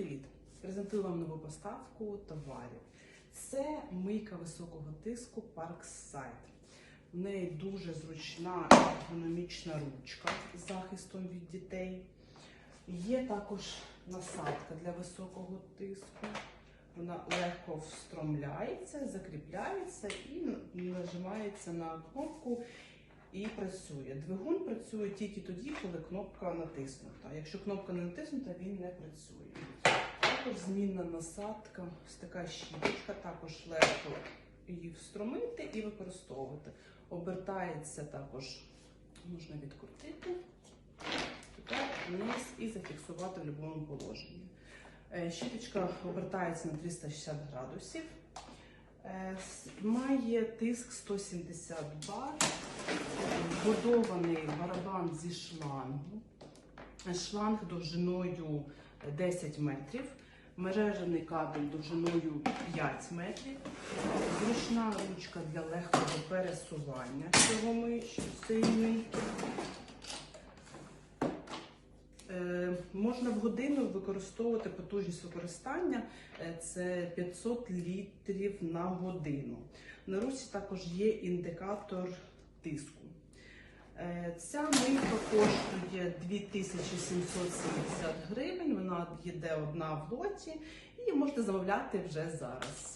привіт! Презентую вам нову поставку товарів. Це мийка високого тиску Parkside. В неї дуже зручна ергономічна ручка з захистом від дітей. Є також насадка для високого тиску. Вона легко встромляється, закріпляється і нажимається на кнопку і працює. Двигун працює тільки тоді, коли кнопка натиснута. Якщо кнопка не натиснута, він не працює. Також змінна насадка, ось така щіточка, також легко її встромити і використовувати. Обертається також, можна відкрутити, тепер вниз і зафіксувати в будь-якому положенні. Е, Щіточка обертається на 360 градусів. Е, Має тиск 170 бар, вбудований барабан зі шлангу. Шланг довжиною 10 метрів, мережений кабель довжиною 5 метрів, зручна ручка для легкого пересування цього ми- Е, Можна в годину використовувати потужність використання е, це 500 літрів на годину. На ручці також є індикатор тиску. Е, Ця мийка коштує 2770 гривень. Вона йде одна в лоті і можете замовляти вже зараз.